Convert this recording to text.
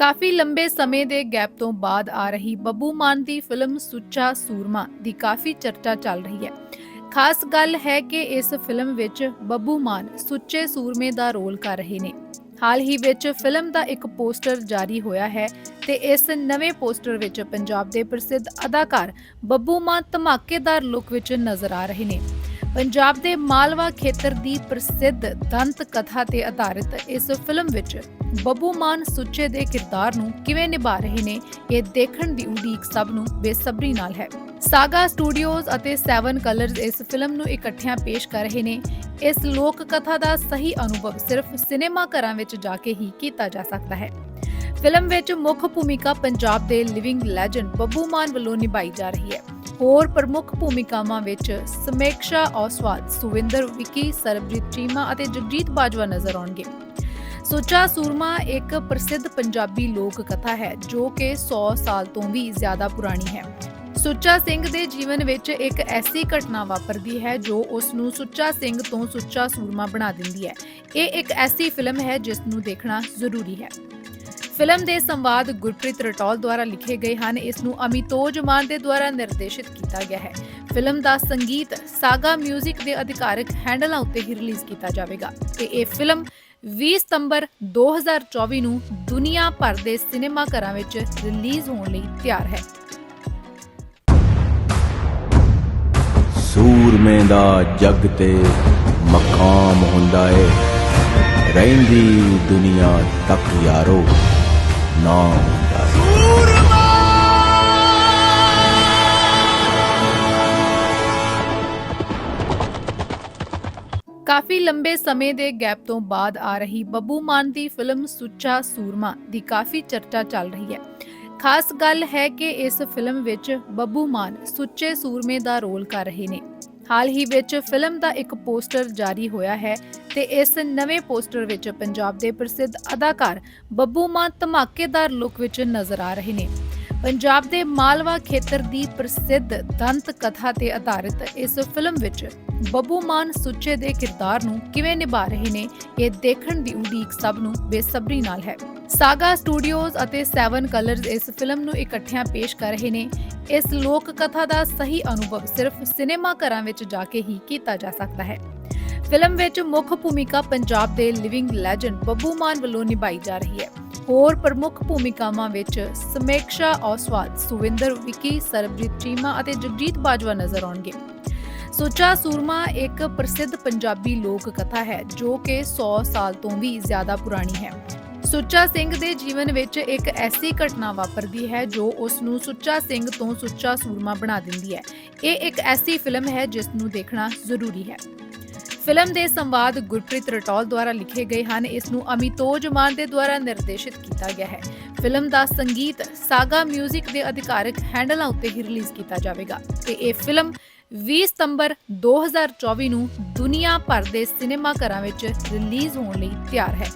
ਕਾਫੀ ਲੰਬੇ ਸਮੇਂ ਦੇ ਗੈਪ ਤੋਂ ਬਾਅਦ ਆ ਰਹੀ ਬੱਬੂ ਮਾਨ ਦੀ ਫਿਲਮ ਸੁੱਚਾ ਸੂਰਮਾ ਦੀ ਕਾਫੀ ਚਰਚਾ ਚੱਲ ਰਹੀ ਹੈ। ਖਾਸ ਗੱਲ ਹੈ ਕਿ ਇਸ ਫਿਲਮ ਵਿੱਚ ਬੱਬੂ ਮਾਨ ਸੁੱਚੇ ਸੂਰਮੇ ਦਾ ਰੋਲ ਕਰ ਰਹੇ ਨੇ। ਹਾਲ ਹੀ ਵਿੱਚ ਫਿਲਮ ਦਾ ਇੱਕ ਪੋਸਟਰ ਜਾਰੀ ਹੋਇਆ ਹੈ ਤੇ ਇਸ ਨਵੇਂ ਪੋਸਟਰ ਵਿੱਚ ਪੰਜਾਬ ਦੇ ਪ੍ਰਸਿੱਧ ਅਦਾਕਾਰ ਬੱਬੂ ਮਾਨ ਧਮਾਕੇਦਾਰ ਲੁੱਕ ਵਿੱਚ ਨਜ਼ਰ ਆ ਰਹੇ ਨੇ। ਪੰਜਾਬ ਦੇ ਮਾਲਵਾ ਖੇਤਰ ਦੀ ਪ੍ਰਸਿੱਧ ਦੰਤ ਕਥਾ ਤੇ ਆਧਾਰਿਤ ਇਸ ਫਿਲਮ ਵਿੱਚ ਬੱਬੂ ਮਾਨ ਸੁੱਚੇ ਦੇ ਕਿਰਦਾਰ ਨੂੰ ਕਿਵੇਂ ਨਿਭਾ ਰਹੇ ਨੇ, ਇਹ ਦੇਖਣ ਦੀ ਉਡੀਕ ਸਭ ਨੂੰ ਬੇਸਬਰੀ ਨਾਲ ਹੈ। ਸਾਗਾ ਸਟੂਡੀਓਜ਼ ਅਤੇ 7 ਕਲਰਸ ਇਸ ਫਿਲਮ ਨੂੰ ਇਕੱਠਿਆਂ ਪੇਸ਼ ਕਰ ਰਹੇ ਨੇ। ਇਸ ਲੋਕ ਕਥਾ ਦਾ ਸਹੀ ਅਨੁਭਵ ਸਿਰਫ ਸਿਨੇਮਾ ਘਰਾਂ ਵਿੱਚ ਜਾ ਕੇ ਹੀ ਕੀਤਾ ਜਾ ਸਕਦਾ ਹੈ। ਫਿਲਮ ਵਿੱਚ ਮੁੱਖ ਭੂਮਿਕਾ ਪੰਜਾਬ ਦੇ ਲਿਵਿੰਗ ਲੈਜੈਂਡ ਬੱਬੂ ਮਾਨ ਵੱਲੋਂ ਨਿਭਾਈ ਜਾ ਰਹੀ ਹੈ। ਹੋਰ ਪ੍ਰਮੁੱਖ ਭੂਮਿਕਾਵਾਂ ਵਿੱਚ ਸਮੇਕਸ਼ਾ ਔਸਵਾਲ, ਸੁਵਿੰਦਰ, ਵਿੱਕੀ, ਸਰਬਜੀਤ ਚੀਮਾ ਅਤੇ ਜਗਜੀਤ ਬਾਜਵਾ ਨਜ਼ਰ ਆਉਣਗੇ। ਸੁੱਚਾ ਸੂਰਮਾ ਇੱਕ ਪ੍ਰਸਿੱਧ ਪੰਜਾਬੀ ਲੋਕ ਕਥਾ ਹੈ, ਜੋ ਕਿ 100 ਸਾਲ ਤੋਂ ਵੀ ਜ਼ਿਆਦਾ ਪੁਰਾਣੀ ਹੈ। ਸੁੱਚਾ ਸਿੰਘ ਦੇ ਜੀਵਨ ਵਿੱਚ ਇੱਕ ਐਸੀ ਘਟਨਾ ਵਾਪਰਦੀ ਹੈ, ਜੋ ਉਸ ਨੂੰ ਸੁੱਚਾ ਸਿੰਘ ਤੋਂ ਸੁੱਚਾ ਸੂਰਮਾ ਬਣਾ ਦਿੰਦੀ ਹੈ। ਇਹ ਇੱਕ ਐਸੀ ਫਿਲਮ ਹੈ ਜਿਸ ਨੂੰ ਦੇਖਣਾ ਜ਼ਰੂਰੀ ਹੈ। ਫਿਲਮ ਦੇ ਸੰਵਾਦ ਗੁਰਪ੍ਰੀਤ ਰਟੌਲ ਦੁਆਰਾ ਲਿਖੇ ਗਏ ਹਨ। ਇਸ ਨੂੰ ਅਮਿਤੋਜ ਮਾਨ ਦੇ ਦੁਆਰਾ ਨਿਰਦੇਸ਼ਿਤ ਕੀਤਾ ਗਿਆ ਹੈ। ਫਿਲਮ ਦਾ ਸੰਗੀਤ ਸਾਗਾ 뮤직 ਦੇ ਅਧਿਕਾਰਕ ਹੈਂਡਲਾਂ ਉੱਤੇ ਹੀ ਰਿਲੀਜ਼ ਕੀਤਾ ਜਾਵੇਗਾ। ਤੇ ਇਹ ਫਿਲਮ 20 ਸਤੰਬਰ 2024 ਨੂੰ ਦੁਨੀਆ ਭਰ ਦੇ ਸਿਨੇਮਾ ਘਰਾਂ ਵਿੱਚ ਰਿਲੀਜ਼ ਹੋਣ ਲਈ ਤਿਆਰ ਹੈ ਸੂਰਮੇ ਦਾ ਜਗ ਤੇ ਮਕਾਮ ਹੁੰਦਾ ਏ ਰਹਿੰਦੀ ਦੁਨੀਆ ਤੱਕ ਯਾਰੋ ਨਾ ਹੁੰਦਾ ਏ। ਕਾਫੀ ਲੰਬੇ ਸਮੇਂ ਦੇ ਗੈਪ ਤੋਂ ਬਾਅਦ ਆ ਰਹੀ ਬੱਬੂ ਮਾਨ ਦੀ ਫਿਲਮ ਸੁੱਚਾ ਸੂਰਮਾ ਦੀ ਕਾਫੀ ਚਰਚਾ ਚੱਲ ਰਹੀ ਹੈ। ਖਾਸ ਗੱਲ ਹੈ ਕਿ ਇਸ ਫਿਲਮ ਵਿੱਚ ਬੱਬੂ ਮਾਨ ਸੁੱਚੇ ਸੂਰਮੇ ਦਾ ਰੋਲ ਕਰ ਰਹੇ ਨੇ। ਹਾਲ ਹੀ ਵਿੱਚ ਫਿਲਮ ਦਾ ਇੱਕ ਪੋਸਟਰ ਜਾਰੀ ਹੋਇਆ ਹੈ ਤੇ ਇਸ ਨਵੇਂ ਪੋਸਟਰ ਵਿੱਚ ਪੰਜਾਬ ਦੇ ਪ੍ਰਸਿੱਧ ਅਦਾਕਾਰ ਬੱਬੂ ਮਾਨ ਧਮਾਕੇਦਾਰ ਲੁੱਕ ਵਿੱਚ ਨਜ਼ਰ ਆ ਰਹੇ ਨੇ। ਪੰਜਾਬ ਦੇ ਮਾਲਵਾ ਖੇਤਰ ਦੀ ਪ੍ਰਸਿੱਧ ਦੰਤ ਕਥਾ ਤੇ ਆਧਾਰਿਤ ਇਸ ਫਿਲਮ ਵਿੱਚ ਬੱਬੂ ਮਾਨ ਸੁੱਚੇ ਦੇ ਕਿਰਦਾਰ ਨੂੰ ਕਿਵੇਂ ਨਿਭਾ ਰਹੇ ਨੇ, ਇਹ ਦੇਖਣ ਦੀ ਉਡੀਕ ਸਭ ਨੂੰ ਬੇਸਬਰੀ ਨਾਲ ਹੈ। ਸਾਗਾ ਸਟੂਡੀਓਜ਼ ਅਤੇ 7 ਕਲਰਸ ਇਸ ਫਿਲਮ ਨੂੰ ਇਕੱਠਿਆਂ ਪੇਸ਼ ਕਰ ਰਹੇ ਨੇ। ਇਸ ਲੋਕ ਕਥਾ ਦਾ ਸਹੀ ਅਨੁਭਵ ਸਿਰਫ ਸਿਨੇਮਾ ਘਰਾਂ ਵਿੱਚ ਜਾ ਕੇ ਹੀ ਕੀਤਾ ਜਾ ਸਕਦਾ ਹੈ। ਫਿਲਮ ਵਿੱਚ ਮੁੱਖ ਭੂਮਿਕਾ ਪੰਜਾਬ ਦੇ ਲਿਵਿੰਗ ਲੈਜੈਂਡ ਬੱਬੂ ਮਾਨ ਵੱਲੋਂ ਨਿਭਾਈ ਜਾ ਰਹੀ ਹੈ। ਹੋਰ ਪ੍ਰਮੁੱਖ ਭੂਮਿਕਾਵਾਂ ਵਿੱਚ ਸਮੇਕਸ਼ਾ ਔਸਵਾਲ, ਸੁਵਿੰਦਰ, ਵਿੱਕੀ, ਸਰਬਜੀਤ ਚੀਮਾ ਅਤੇ ਜਗਜੀਤ ਬਾਜਵਾ ਨਜ਼ਰ ਆਉਣਗੇ। ਸੁੱਚਾ ਸੂਰਮਾ ਇੱਕ ਪ੍ਰਸਿੱਧ ਪੰਜਾਬੀ ਲੋਕ ਕਥਾ ਹੈ, ਜੋ ਕਿ 100 ਸਾਲ ਤੋਂ ਵੀ ਜ਼ਿਆਦਾ ਪੁਰਾਣੀ ਹੈ। ਸੁੱਚਾ ਸਿੰਘ ਦੇ ਜੀਵਨ ਵਿੱਚ ਇੱਕ ਐਸੀ ਘਟਨਾ ਵਾਪਰਦੀ ਹੈ, ਜੋ ਉਸ ਨੂੰ ਸੁੱਚਾ ਸਿੰਘ ਤੋਂ ਸੁੱਚਾ ਸੂਰਮਾ ਬਣਾ ਦਿੰਦੀ ਹੈ। ਇਹ ਇੱਕ ਐਸੀ ਫਿਲਮ ਹੈ, ਜਿਸ ਨੂੰ ਦੇਖਣਾ ਜ਼ਰੂਰੀ ਹੈ। ਫਿਲਮ ਦੇ ਸੰਵਾਦ ਗੁਰਪ੍ਰੀਤ ਰਟੌਲ ਦੁਆਰਾ ਲਿਖੇ ਗਏ ਹਨ। ਇਸ ਨੂੰ ਅਮਿਤੋਜ ਮਾਨ ਦੇ ਦੁਆਰਾ ਨਿਰਦੇਸ਼ਿਤ ਕੀਤਾ ਗਿਆ ਹੈ। ਫਿਲਮ ਦਾ ਸੰਗੀਤ ਸਾਗਾ 뮤직 ਦੇ ਅਧਿਕਾਰਕ ਹੈਂਡਲਾਂ ਉੱਤੇ ਹੀ ਰਿਲੀਜ਼ ਕੀਤਾ ਜਾਵੇਗਾ। ਤੇ ਇਹ ਫਿਲਮ 20 ਸਤੰਬਰ 2024 ਨੂੰ ਦੁਨੀਆ ਭਰ ਦੇ ਸਿਨੇਮਾ ਘਰਾਂ ਵਿੱਚ ਰਿਲੀਜ਼ ਹੋਣ ਲਈ ਤਿਆਰ ਹੈ।